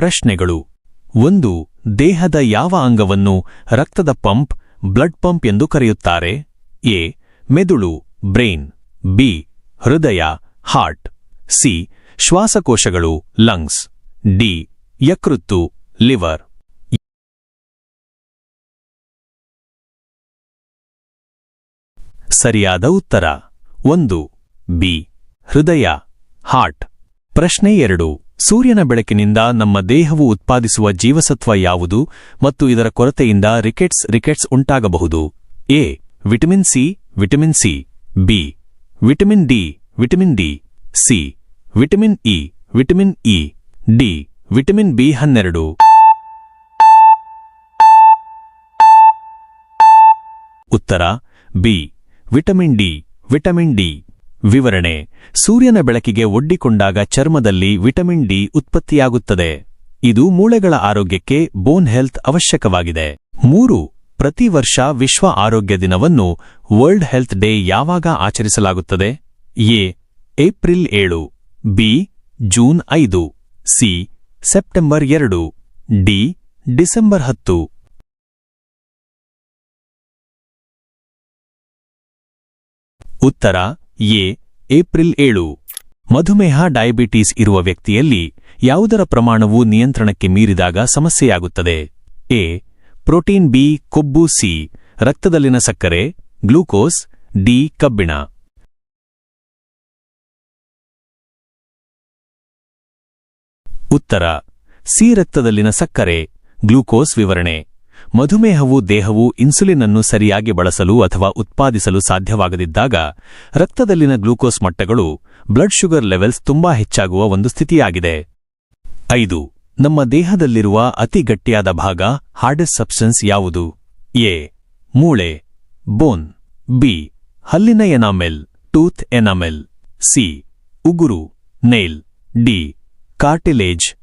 ಪ್ರಶ್ನೆಗಳು. ಒಂದು, ದೇಹದ ಯಾವ ಅಂಗವನ್ನು ರಕ್ತದ ಪಂಪ್, ಬ್ಲಡ್ ಪಂಪ್ ಎಂದು ಕರೆಯುತ್ತಾರೆ? ಎ, ಮೆದುಳು, ಬ್ರೈನ್. ಬಿ, ಹೃದಯ, ಹಾರ್ಟ್. ಸಿ, ಶ್ವಾಸಕೋಶಗಳು, ಲಂಗ್ಸ್. ಡಿ, ಯಕೃತ್ತು, ಲಿವರ್. ಸರಿಯಾದ ಉತ್ತರ. ಒಂದು, ಬಿ, ಹೃದಯ, ಹಾರ್ಟ್. ಪ್ರಶ್ನೆ ಎರಡು. ಸೂರ್ಯನ ಬೆಳಕಿನಿಂದ ನಮ್ಮ ದೇಹವು ಉತ್ಪಾದಿಸುವ ಜೀವಸತ್ವ ಯಾವುದು ಮತ್ತು ಇದರ ಕೊರತೆಯಿಂದ ರಿಕೆಟ್ಸ್ ರಿಕೆಟ್ಸ್ ಉಂಟಾಗಬಹುದು? A, vitamin C vitamin C, B, vitamin D vitamin D, C, vitamin E vitamin E, D, vitamin B ಹನ್ನೆರಡು. ಉತ್ತರ, B, vitamin D vitamin D. ವಿವರಣೆ. ಸೂರ್ಯನ ಬೆಳಕಿಗೆ ಒಡ್ಡಿಕೊಂಡಾಗ ಚರ್ಮದಲ್ಲಿ ವಿಟಮಿನ್ ಡಿ ಉತ್ಪತ್ತಿಯಾಗುತ್ತದೆ. ಇದು ಮೂಳೆಗಳ ಆರೋಗ್ಯಕ್ಕೆ ಬೋನ್ ಹೆಲ್ತ್ ಅವಶ್ಯಕವಾಗಿದೆ. ಮೂರು, ಪ್ರತಿ ವರ್ಷ ವಿಶ್ವ ಆರೋಗ್ಯ ದಿನವನ್ನು ವರ್ಲ್ಡ್ ಹೆಲ್ತ್ ಡೇ ಯಾವಾಗ ಆಚರಿಸಲಾಗುತ್ತದೆ? ಎ, ಏಪ್ರಿಲ್ ಏಳು, ಬಿ, ಜೂನ್ ಐದು, ಸಿ, ಸೆಪ್ಟೆಂಬರ್ ಎರಡು, ಡಿ, ಡಿಸೆಂಬರ್ ಹತ್ತು. ಉತ್ತರ ಎ, ಏಪ್ರಿಲ್ ಏಳು. ಮಧುಮೇಹ ಡಯಾಬಿಟೀಸ್ ಇರುವ ವ್ಯಕ್ತಿಯಲ್ಲಿ ಯಾವುದರ ಪ್ರಮಾಣವು ನಿಯಂತ್ರಣಕ್ಕೆ ಮೀರಿದಾಗ ಸಮಸ್ಯೆಯಾಗುತ್ತದೆ? ಎ, ಪ್ರೋಟೀನ್ ಬಿ, ಕೊಬ್ಬು ಸಿ, ರಕ್ತದಲ್ಲಿನ ಸಕ್ಕರೆ, ಗ್ಲೂಕೋಸ್, ಡಿ, ಕಬ್ಬಿಣ. ಉತ್ತರ, ಸಿ ರಕ್ತದಲ್ಲಿನ ಸಕ್ಕರೆ, ಗ್ಲೂಕೋಸ್ ವಿವರಣೆ. ಮಧುಮೇಹವು ದೇಹವು ಇನ್ಸುಲಿನ್ ಅನ್ನು ಸರಿಯಾಗಿ ಬಳಸಲು ಅಥವಾ ಉತ್ಪಾದಿಸಲು ಸಾಧ್ಯವಾಗದಿದ್ದಾಗ, ರಕ್ತದಲ್ಲಿನ ಗ್ಲೂಕೋಸ್ ಮಟ್ಟಗಳು ಬ್ಲಡ್ ಶುಗರ್ ಲೆವೆಲ್ಸ್ ತುಂಬಾ ಹೆಚ್ಚಾಗುವ ಒಂದು ಸ್ಥಿತಿಯಾಗಿದೆ. ಐದು, ನಮ್ಮ ದೇಹದಲ್ಲಿರುವ ಅತಿ ಗಟ್ಟಿಯಾದ ಭಾಗ, ಹಾರ್ಡೆಸ್ಟ್ ಸಬ್ಸ್ಟೆನ್ಸ್ ಯಾವುದು? ಎ, ಮೂಳೆ. ಬೋನ್. ಬಿ, ಹಲ್ಲಿನ ಎನಾಮೆಲ್. Tooth enamel. ಸಿ, ಉಗುರು. Nail D, cartilage.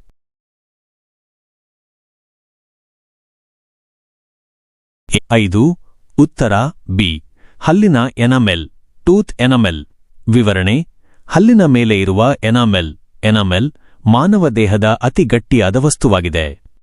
ಐದು, ಉತ್ತರ, ಬಿ. ಹಲ್ಲಿನ ಎನಾಮೆಲ್, ಟೂತ್ ಎನಾಮೆಲ್. ವಿವರಣೆ, ಹಲ್ಲಿನ ಮೇಲೆ ಇರುವ ಎನಾಮೆಲ್ ಎನಾಮೆಲ್ ಮಾನವ ದೇಹದ ಅತಿ ಗಟ್ಟಿಯಾದ ವಸ್ತುವಾಗಿದೆ.